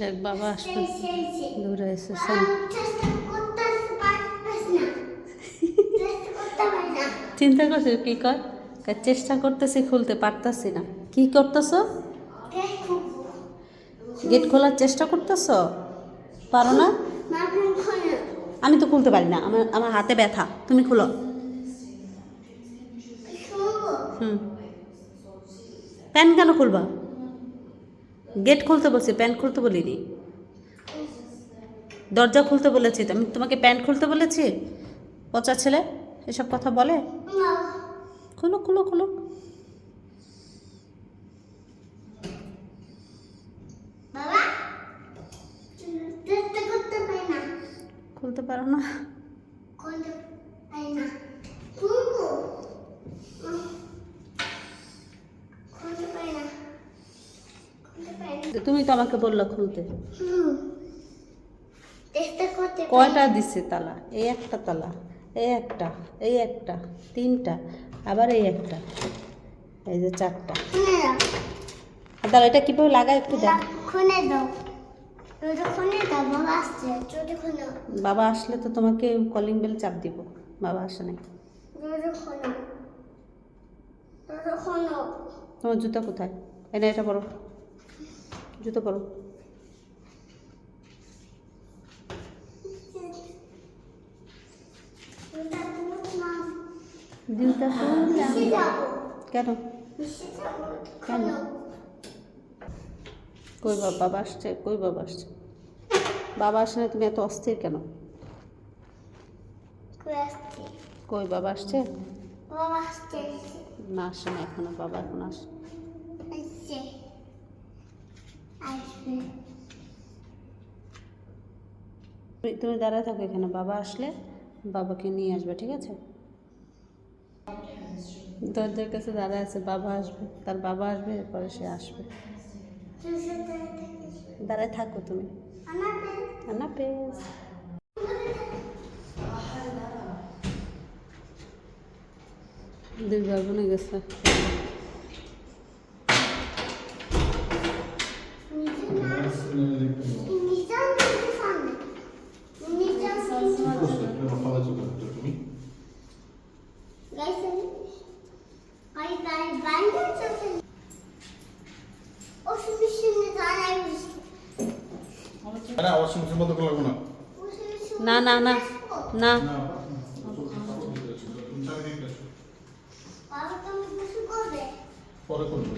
দেখ বাবা আসবে। দূরে এসে চেষ্টা করতে পারছিস না। চেষ্টা করতে পারি না। চিন্তা করছ কি কর? চেষ্টা করতেছি খুলতে পারতাছি না। কি করতেছ? গেট খোলার চেষ্টা করতেছ? পারো না? আমি তো খুলতে পারি না আমার আমার হাতে ব্যথা। তুমি খুলো। হুম। প্যান কেন খুলবা? গেট খুলতে বলছি প্যান্ট খুলতে বলিনি। দরজা খুলতে বলেছি আমি তোমাকে প্যান্ট খুলতে বলেছি? পচা ছেলে এসব কথা বলে? খুলো খুলো খুলো। খুলতে পারো না করতে পারি না শুনব করতে পারি না করতে পারি না তুমি তো আমাকে বলল খুলতে। কয়টা দিচ্ছে তালা? এই একটা তালা এই একটা এই একটা তিনটা আবার এই একটা এই যে চারটা। খুনে দাও এটা কীভাবে লাগায় একটু দেখ। বাবা আসলে তো তোমাকে কলিং বেল চাপ দিব বাবা আসে নাই। তোমার জুতা কোথায়? এটা এটা পরো। জুতো পরো। জুতা কেন? কেন? কই বাবা বাবা আসছে কই বাবা আসছে? বাবা আসে না তুমি এত অস্থির কেন? কই বাবা আসছে? বাবা আসছে। না আসে না এখনও বাবা এখন আসে আসছে আসবে তুমি দাঁড়ায় থাকো এখানে, বাবা আসলে বাবাকে নিয়ে আসবে, ঠিক আছে? দরজার কাছে দাঁড়ায় আছে, বাবা আসবে, তার বাবা আসবে, এরপরে সে আসবে। দাঁড়ায় থাকো তুমি। আমাকে না পেস দুই ভাই বোনে গেছে। ben ben de çalışıyorum. Olsun bir şimdi daha ne না ওয়াশিং মেশিন বন্ধ করলাম না না না না না পরে করব